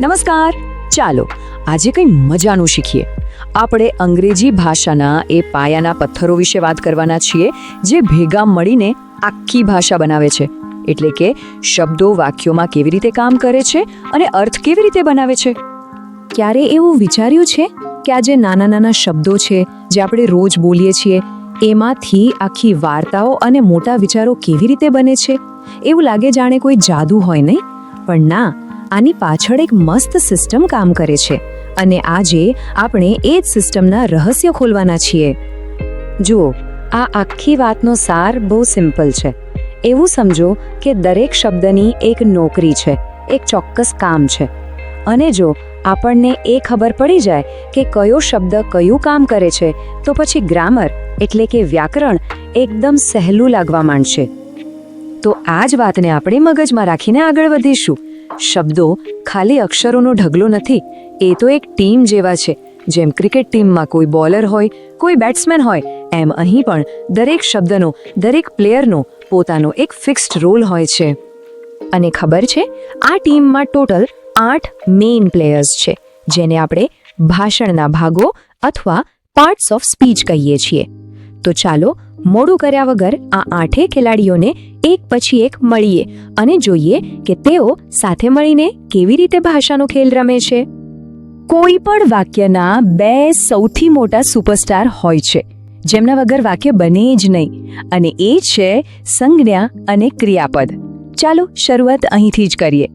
નમસ્કાર. ચાલો, આજે કંઈ મજાનું શીખીએ. આપણે અંગ્રેજી ભાષાના એ પાયાના પથ્થરો વિશે વાત કરવાના છીએ, જે ભેગા મળીને આખી ભાષા બનાવે છે. એટલે કે શબ્દો વાક્યોમાં કેવી રીતે કામ કરે છે અને અર્થ કેવી રીતે બનાવે છે. ક્યારે એવું વિચાર્યું છે કે આ જે નાના નાના શબ્દો છે, જે આપણે રોજ બોલીએ છીએ, એમાંથી આખી વાર્તાઓ અને મોટા વિચારો કેવી રીતે બને છે? એવું લાગે જાણે કોઈ જાદુ હોય નહીં? પણ ના આની પાછળ એક મસ્ત સિસ્ટમ કામ કરે છે અને આજે આપણે એ જ સિસ્ટમના રહસ્ય ખોલવાના છીએ. જુઓ, આ આખી વાતનો સાર બહુ સિમ્પલ છે. એવું સમજો કે દરેક શબ્દની એક નોકરી છે, એક ચોક્કસ કામ છે. અને જો આપણને એ ખબર પડી જાય કે કયો શબ્દ કયું કામ કરે છે, તો પછી ગ્રામર એટલે કે વ્યાકરણ એકદમ સહેલું લાગવા માંડશે. તો આ જ વાતને આપણે મગજમાં રાખીને આગળ વધીશું. શબ્દો ખાલી અક્ષરોનો ઢગલો નથી, એ તો એક ટીમ જેવા છે. જેમ ક્રિકેટ ટીમમાં કોઈ બોલર હોય, કોઈ બેટ્સમેન હોય, એમ અહીં પણ દરેક શબ્દનો, દરેક પ્લેયરનો પોતાનો એક ફિક્સ્ડ રોલ હોય છે. અને ખબર છે, આ ટીમમાં ટોટલ આઠ મેઇન પ્લેયર્સ છે, જેને આપણે ભાષણના ભાગો અથવા પાર્ટ્સ ઓફ સ્પીચ કહીએ છીએ. તો ચાલો, મોડું કર્યા વગર આ આઠે ખેલાડીઓને એક પછી એક મળીએ અને જોઈએ કે તેઓ સાથે મળીને કેવી રીતે ભાષાનો ખેલ રમે છે. કોઈ પણ વાક્યના બે સૌથી મોટા સુપરસ્ટાર હોય છે. જેમના વગર વાક્ય બને જ નહીં અને એ છે સંજ્ઞા અને ક્રિયાપદ. ચાલો શરૂઆત અહીંથી જ કરીએ.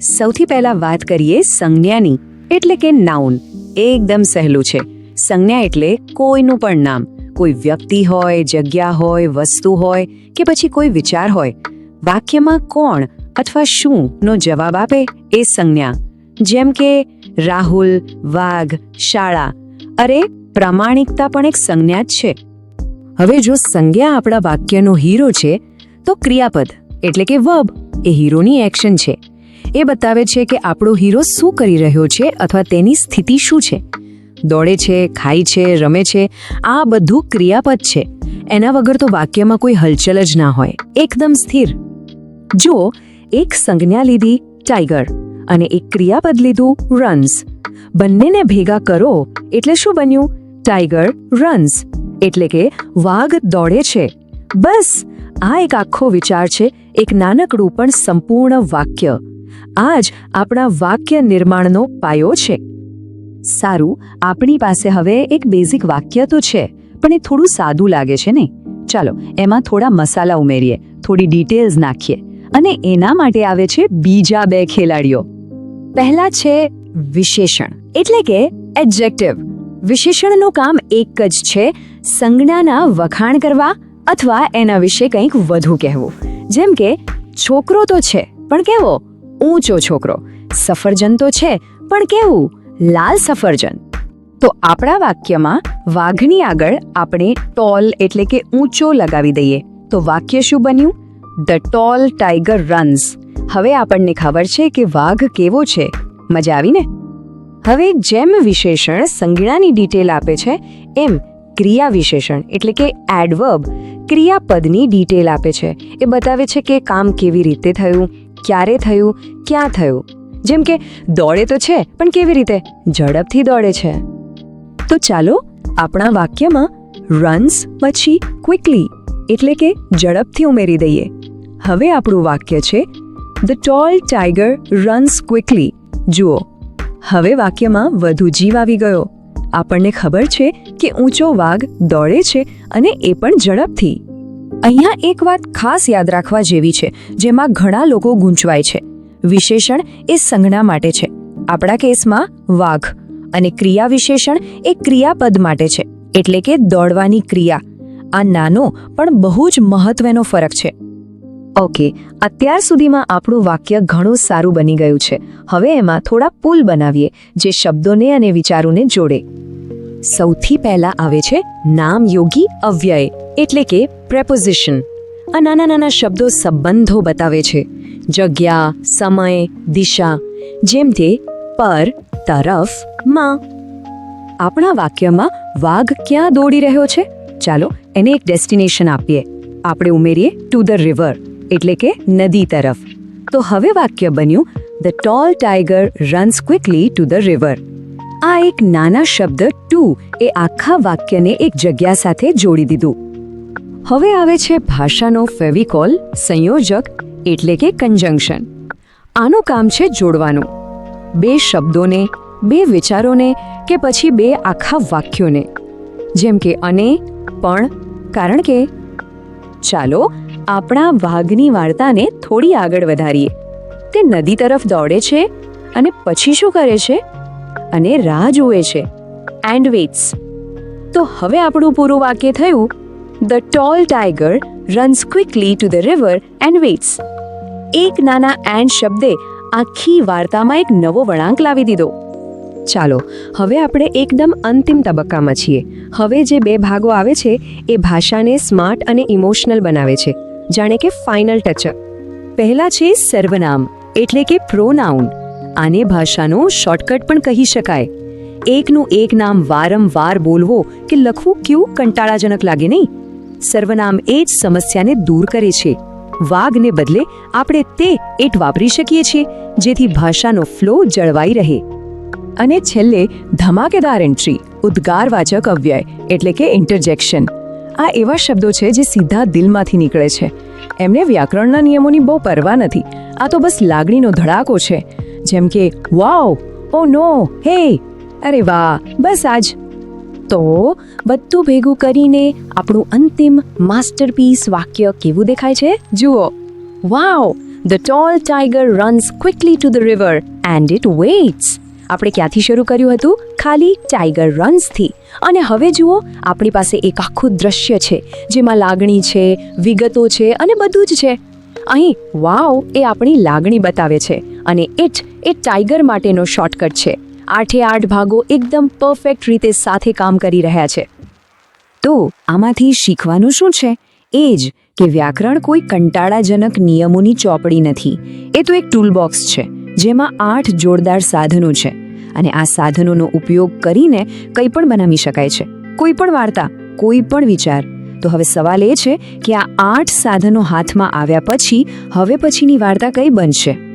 સૌથી પહેલા વાત કરીએ સંજ્ઞાની, એટલે કે નાઉન એકદમ સહેલું છે. સંજ્ઞા એટલે કોઈનું પણ નામ. કોઈ વ્યક્તિ હોય, જગ્યા હોય, વસ્તુ હોય કે પછી કોઈ વિચાર હોય, વાક્યમાં કોણ અથવા શું નો જવાબ આપે એ સંજ્ઞા. જેમ કે, રાહુલ, વાઘ, શાળા. અરે, પ્રામાણિકતા પણ એક સંજ્ઞા જ છે. હવે જો સંજ્ઞા આપણા વાક્યનો હીરો છે, તો ક્રિયાપદ એટલે કે વર્બ એ હીરોની એક્શન છે. એ બતાવે છે કે આપણો હીરો શું કરી રહ્યો છે અથવા તેની સ્થિતિ શું છે. દોડે છે, ખાય છે, રમે છે, આ બધું ક્રિયાપદ છે. એના વગર તો વાક્યમાં કોઈ હલચલ જ ના હોય. એકદમ સ્થિર. જો એક સંજ્ઞા લીધી ટાઈગર અને એક ક્રિયાપદ લીધું રન્સ બંનેને ભેગા કરો, એટલે શું બન્યું? ટાઈગર રન્સ એટલે કે, વાઘ દોડે છે. બસ! આ એક આખો વિચાર છે, એક નાનકડું પણ સંપૂર્ણ વાક્ય. આ જ આપણા વાક્ય નિર્માણનો પાયો છે. સારું, આપણી પાસે હવે એક બેઝિક વાક્ય તો છે. પણ થોડું સાદું લાગે છે ને? ચાલો, એમાં થોડા મસાલા ઉમેરીએ, થોડી ડિટેલ્સ નાખીએ. અને એના માટે આવે છે બીજા બે ખેલાડીઓ. પહેલા છે વિશેષણ, એટલે કે એડજેક્ટિવ વિશેષણનું કામ એક જ છે, સંજ્ઞાના વખાણ કરવા અથવા એના વિશે કંઈક વધુ કહેવું. જેમ કે, છોકરો તો છે, પણ કેવો? ઊંચો છોકરો. સફરજન તો છે, પણ કેવું? લાલ સફરજન. તો આપણા વાક્યમાં વાઘની આગળ આપણે ટોલ એટલે કે ઊંચો લગાવી દઈએ. તો વાક્ય શું બન્યું? ધ ટોલ ટાઈગર રન્સ હવે આપણને ખબર છે કે વાઘ કેવો છે. મજા આવીને? હવે જેમ વિશેષણ સંજ્ઞાની ડિટેલ આપે છે, એમ ક્રિયા વિશેષણ એટલે કે એડવર્બ ક્રિયાપદની ડિટેલ આપે છે. એ બતાવે છે કે કામ કેવી રીતે થયું, ક્યારે થયું, ક્યાં થયું. જેમ કે દોડે તો છે, પણ કેવી રીતે? ઝડપથી દોડે છે. તો ચાલો આપણા વાક્યમાં રન્સ પછી ક્વિકલી એટલે કે ઝડપથી ઉમેરી દઈએ. હવે આપણું વાક્ય છે the tall tiger runs quickly જુઓ, હવે વાક્યમાં વધુ જીવ આવી ગયો. આપણને ખબર છે કે ઊંચો વાઘ દોડે છે અને એ પણ ઝડપથી. અહીંયા એક વાત ખાસ યાદ રાખવા જેવી છે, જેમાં ઘણા લોકો ગૂંચવાય છે. વિશેષણ એ સંજ્ઞા માટે છે. આપણા કેસમાં વાઘ અને ક્રિયા વિશેષણ એ ક્રિયાપદ માટે છે. એટલે કે દોડવાની ક્રિયા. આ નાનો પણ બહુ જ મહત્વનો ફરક છે. ઓકે, અત્યાર સુધીમાં આપણું વાક્ય ઘણું સારું બની ગયું છે. હવે એમાં થોડા પુલ બનાવીએ, જે શબ્દોને અને વિચારોને જોડે. સૌથી પહેલા આવે છે નામ યોગી અવ્યય, એટલે કે પ્રેપોઝિશન આ નાના નાના શબ્દો સંબંધો બતાવે છે. જગ્યા, સમય, દિશા, જેમ કે પર તરફમાં. આપણા વાક્યમાં વાઘ ક્યાં દોડી રહ્યો છે? ચાલો એને એક ડેસ્ટિનેશન આપીએ. આપણે ઉમેરીએ ટુ ધ રિવર એટલે કે નદી તરફ. તો હવે વાક્ય બન્યું the tall tiger runs quickly to the river આ એક નાના શબ્દ ટુ એ આખા વાક્યને એક જગ્યા સાથે જોડી દીધું. હવે આવે છે ભાષાનો ફેવિકોલ સંયોજક, એટલે કે કન્જંક્શન આનું કામ છે જોડવાનું. બે શબ્દોને, બે વિચારોને કે પછી બે આખા વાક્યોને. જેમ કે અને, પણ, કારણ કે. ચાલો આપણા વાઘની વાર્તાને થોડી આગળ વધારીએ. તે નદી તરફ દોડે છે અને પછી શું કરે છે? અને રાહ જુએ છે. એન્ડ વેટ્સ તો હવે આપણું પૂરું વાક્ય થયું. The tall tiger runs quickly to the river and waits એક નાના એન્ડ શબ્દે આખી વાર્તામાં એક નવો વળાંક લાવી દીધો. ચાલો, હવે આપણે એકદમ અંતિમ તબક્કામાં છીએ. હવે જે બે ભાગો આવે છે, એ ભાષાને સ્માર્ટ અને ઇમોશનલ બનાવે છે. જાણે કે ફાઇનલ ટચ પહેલા છે સર્વનામ, એટલે કે પ્રોનાઉન. આને ભાષાનો શોર્ટકટ પણ કહી શકાય. એકનું એક નામ વારંવાર બોલવો કે લખવું કેવું કંટાળાજનક લાગે નહીં? સર્વનામ એ જ સમસ્યાને દૂર કરે છે. વાઘને બદલે આપણે તે એટ વાપરી શકીએ છીએ, જેથી ભાષાનો ફ્લો જળવાઈ રહે. અને છેલ્લે ધમાકેદાર એન્ટ્રી ઉદ્ગારવાચક અવ્યય, એટલે કે ઇન્ટરજેક્શન આ એવા શબ્દો છે જે સીધા દિલમાંથી નીકળે છે. એમને વ્યાકરણના નિયમોની બહુ પરવા નથી. આ તો બસ લાગણીનો ધડાકો છે. જેમ કે, વાવ! ઓ નો! હે! અરે વાહ! બસ આજ તો બધું ભેગું કરીને આપણું અંતિમ માસ્ટરપીસ વાક્ય કેવું દેખાય છે? જુઓ. Wow the tall tiger runs quickly to the river and it waits આપણે ક્યાંથી શરૂ કર્યું હતું? ખાલી ટાઈગર રન્સથી અને હવે જુઓ, આપણી પાસે એક આખું દ્રશ્ય છે, જેમાં લાગણી છે, વિગતો છે અને બધું જ છે. અહીં વાવ એ આપણી લાગણી બતાવે છે અને ઇટ એ ટાઈગર માટેનો શોર્ટકટ છે. આઠે આઠ ભાગો એકદમ પરફેક્ટ રીતે સાથે કામ કરી રહ્યા છે. તો આમાંથી શીખવાનું શું છે? એ જ કે વ્યાકરણ કોઈ કંટાળાજનક નિયમોની ચોપડી નથી. એ તો એક ટૂલબોક્સ છે, જેમાં આઠ જોરદાર સાધનો છે. અને આ સાધનોનો ઉપયોગ કરીને કંઈ પણ બનાવી શકાય છે. કોઈ પણ વાર્તા, કોઈ પણ વિચાર. તો હવે સવાલ એ છે કે આ આઠ સાધનો હાથમાં આવ્યા પછી, હવે પછીની વાર્તા કઈ બનશે?